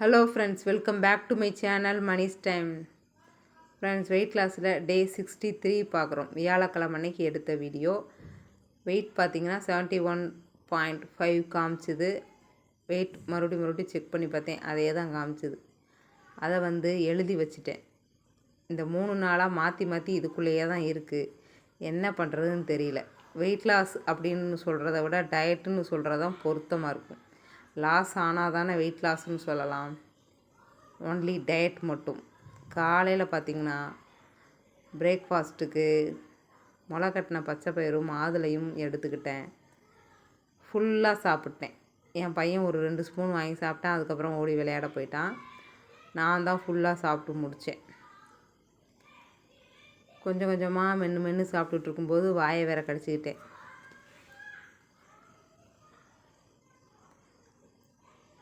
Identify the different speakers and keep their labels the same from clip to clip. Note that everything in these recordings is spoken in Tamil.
Speaker 1: Hello friends welcome back to my channel Mani's time friends weight லாஸில் டே சிக்ஸ்டி த்ரீ பார்க்குறோம். வியாழக்கிழமை அன்னைக்கு எடுத்த வீடியோ வெயிட் பார்த்தீங்கன்னா செவன்ட்டி ஒன் பாயிண்ட் ஃபைவ் காமிச்சிது. வெயிட் மறுபடியும் மறுபடியும் செக் பண்ணி பார்த்தேன். அதே தான் காமிச்சிது. அதை வந்து எழுதி வச்சுட்டேன். இந்த மூணு நாளாக மாற்றி மாற்றி இதுக்குள்ளேயே தான் இருக்குது என்ன பண்ணுறதுன்னு தெரியல. வெயிட் லாஸ் அப்படின்னு சொல்கிறத விட டயட்டுன்னு சொல்கிறது தான் பொருத்தமாக இருக்கும். லாஸ் ஆனால் தானே வெயிட் லாஸ்ன்னு சொல்லலாம். ஒன்லி டயட் மட்டும். காலையில் பார்த்திங்கன்னா பிரேக்ஃபாஸ்ட்டுக்கு முளை கட்டின பச்சை பயிரும் மாதுளையும் எடுத்துக்கிட்டேன். ஃபுல்லாக சாப்பிட்டேன். என் பையன் ஒரு ரெண்டு ஸ்பூன் வாங்கி சாப்பிட்டேன். அதுக்கப்புறம் ஓடி விளையாட போயிட்டான். நான் தான் ஃபுல்லாக சாப்பிட்டு முடித்தேன் கொஞ்சம் கொஞ்சமாக மென்று மென்று சாப்பிட்டுட்டு இருக்கும்போது வாயை வேற கடிச்சிக்கிட்டேன்.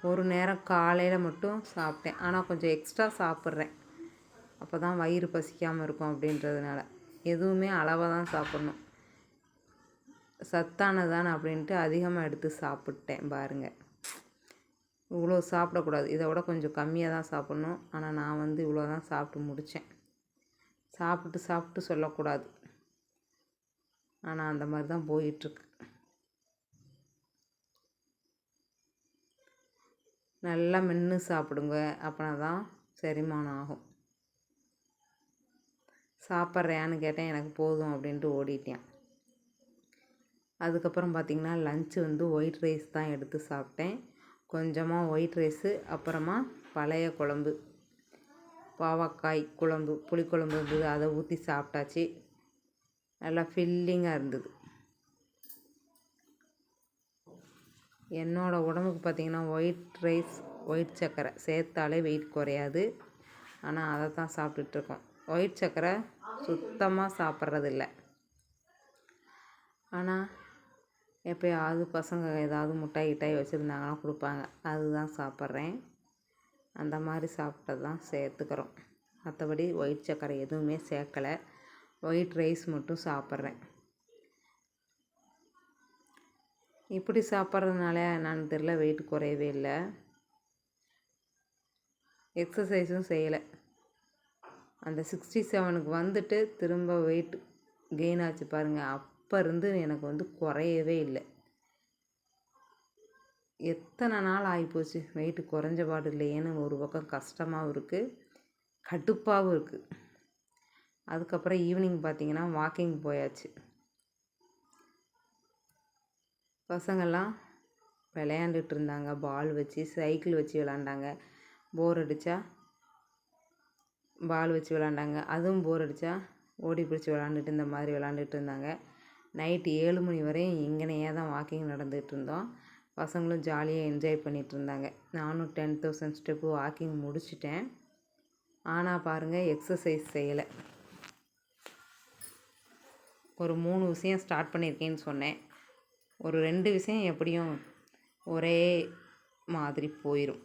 Speaker 1: ஒரு நேரம் காலையில் மட்டும் சாப்பிட்டேன். ஆனால் கொஞ்சம் எக்ஸ்ட்ரா சாப்பிட்றேன். அப்போ தான் வயிறு பசிக்காமல் இருக்கும் அப்படின்றதுனால. எதுவுமே அளவாக தான் சாப்பிட்ணும். சத்தானதானே அப்படின்ட்டு அதிகமாக எடுத்து சாப்பிட்டேன் பாருங்கள் இவ்வளோ சாப்பிடக்கூடாது. இதை விட கொஞ்சம் கம்மியாக தான் சாப்பிட்ணும். ஆனால் நான் வந்து இவ்வளோ தான் சாப்பிட்டு முடித்தேன் சாப்பிட்டு சாப்பிட்டு சொல்லக்கூடாது. ஆனால் அந்த மாதிரி தான் போயிட்டுருக்கு. நல்லா மென்று சாப்பிடுங்க. அப்படின்னா தான் செரிமானம் ஆகும். சாப்பிட்றியான்னு கேட்டேன் எனக்கு போதும் அப்படின்ட்டு ஓடிட்டேன். அதுக்கப்புறம் பார்த்திங்கன்னா லஞ்சு வந்து ஒயிட் ரைஸ் தான் எடுத்து சாப்பிட்டேன். கொஞ்சமாக ஒயிட் ரைஸு அப்புறமா பழைய குழம்பு. பாவக்காய் குழம்பு புளிக்குழம்பு இருந்தது அதை ஊற்றி சாப்பிட்டாச்சு. நல்லா ஃபில்லிங்காக இருந்தது. என்னோடய உடம்புக்கு பார்த்திங்கன்னா ஒயிட் ரைஸ் ஒயிட் சர்க்கரை சேர்த்தாலே வெயிட் குறையாது. ஆனால் அதை தான் சாப்பிட்டுட்ருக்கோம். ஒயிட் சர்க்கரை சுத்தமாக சாப்பிட்றதில்ல. ஆனால் எப்போயாவது பசங்க ஏதாவது முட்டாய் கிட்டாய் வச்சுருந்தாங்கன்னா கொடுப்பாங்க. அதுதான் சாப்பிட்றேன். அந்த மாதிரி சாப்பிட்டது தான் சேர்த்துக்கிறோம். மற்றபடி ஒயிட் சர்க்கரை எதுவுமே சேர்க்கலை. ஒயிட் ரைஸ் மட்டும் சாப்பிட்றேன். இப்படி சாப்பிட்றதுனால நான் தெரில வெயிட் குறையவே இல்லை. எக்ஸசைஸும் செய்யலை. அந்த சிக்ஸ்டி செவனுக்கு வந்துட்டு திரும்ப வெயிட் கெயின் ஆச்சு பாருங்கள் அப்போ இருந்து எனக்கு வந்து குறையவே இல்லை. எத்தனை நாள் ஆகிப்போச்சு வெயிட் குறைஞ்ச பாடு இல்லையேன்னு ஒரு பக்கம் கஷ்டமாகவும் இருக்குது கடுப்பாகவும் இருக்குது அதுக்கப்புறம் ஈவினிங் பார்த்திங்கன்னா வாக்கிங் போயாச்சு. பசங்கள்லாம் விளையாண்டுட்டு இருந்தாங்க பால் வச்சு சைக்கிள் வச்சு விளாண்டாங்க. போர் அடித்தா பால் வச்சு விளாண்டாங்க. அதுவும் போர் அடித்தா ஓடி பிடிச்சி விளாண்டுட்டு இந்த மாதிரி விளாண்டுட்டு இருந்தாங்க நைட்டு ஏழு மணி வரையும் இங்கனையே தான் வாக்கிங் நடந்துகிட்டு இருந்தோம் பசங்களும் ஜாலியாக என்ஜாய் பண்ணிகிட்டு இருந்தாங்க நானும் டென் தௌசண்ட் ஸ்டெப்பு வாக்கிங் முடிச்சிட்டேன். ஆனால் பாருங்கள் எக்ஸசைஸ் செய்யலை. ஒரு மூணு விஷயம் ஸ்டார்ட் பண்ணியிருக்கேன்னு சொன்னேன். ஒரு ரெண்டு விஷயம் எப்படியும் ஒரே மாதிரி போயிடும்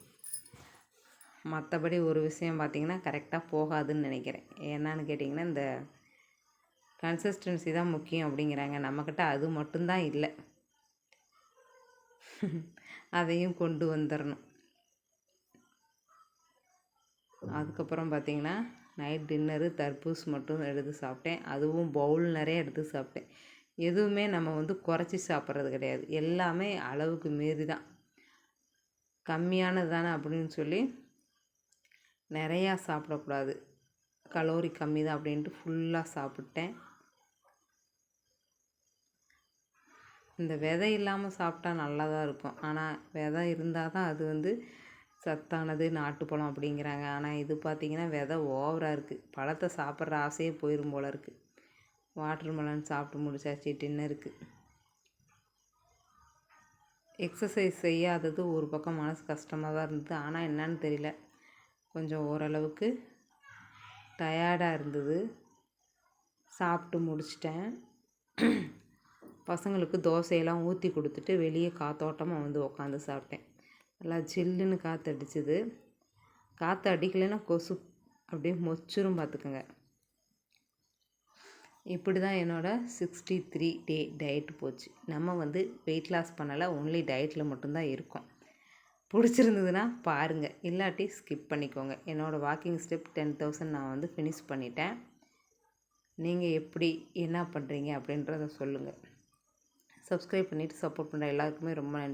Speaker 1: மற்றபடி ஒரு விஷயம் பார்த்திங்கன்னா கரெக்டாக போகாதுன்னு நினைக்கிறேன். என்னன்னு கேட்டிங்கன்னா இந்த கன்சிஸ்டன்சி தான் முக்கியம் அப்படிங்கிறாங்க. நம்மக்கிட்ட அது மட்டும்தான் இல்லை. அதையும் கொண்டு வந்துடணும் அதுக்கப்புறம் பார்த்திங்கன்னா நைட் டின்னரு தர்பூஸ் மட்டும் எடுத்து சாப்பிட்டேன். அதுவும் பவுல் நிறைய எடுத்து சாப்பிட்டேன். எதுவுமே நம்ம வந்து குறைச்சி சாப்பிட்றது கிடையாது. எல்லாமே அளவுக்கு மீறி தான் கம்மியானது தானே அப்படின்னு சொல்லி நிறையா சாப்பிடக்கூடாது. கலோரி கம்மி தான் அப்படின்ட்டு ஃபுல்லாக சாப்பிட்டேன். இந்த விதை இல்லாமல் சாப்பிட்டா நல்லா தான் இருக்கும். ஆனால் விதை இருந்தால் தான் அது வந்து சத்தானது நாட்டுப்பழம் அப்படிங்கிறாங்க. ஆனால் இது பார்த்திங்கன்னா விதை ஓவராக இருக்குது பழத்தை சாப்பிட்ற ஆசையே போயிடும் போல இருக்குது வாட்டர் மெலன் சாப்பிட்டு முடிச்சாச்சு டின்னருக்கு. எக்ஸசைஸ் செய்யாதது ஒரு பக்கம் மனசு கஷ்டமாக தான் இருந்தது. ஆனால் என்னன்னு தெரியல. கொஞ்சம் ஓரளவுக்கு டயர்டாக இருந்தது. சாப்பிட்டு முடிச்சிட்டேன். பசங்களுக்கு தோசையெல்லாம் ஊற்றி கொடுத்துட்டு வெளியே காத்தோட்டமாக வந்து உட்காந்து சாப்பிட்டேன். நல்லா ஜில்லுன்னு காற்று அடிச்சுது காற்று அடிக்கலைன்னா கொசு அப்படியே மொச்சிரும் பார்த்துக்கோங்க இப்படி தான் என்னோடய சிக்ஸ்டி த்ரீ டே டயட் போச்சு. நம்ம வந்து வெயிட் லாஸ் பண்ணலை ஒன்லி டயட்டில் மட்டும்தான் இருக்கோம். பிடிச்சிருந்ததுன்னா பாருங்கள் இல்லாட்டி ஸ்கிப் பண்ணிக்கோங்க. என்னோடய வாக்கிங் ஸ்டெப் டென் தௌசண்ட் நான் வந்து ஃபினிஷ் பண்ணிட்டேன். நீங்கள் எப்படி என்ன பண்ணுறீங்க அப்படின்றத சொல்லுங்கள் சப்ஸ்கிரைப் பண்ணிவிட்டு சப்போர்ட் பண்ணுற எல்லாருக்குமே ரொம்ப நன்றி.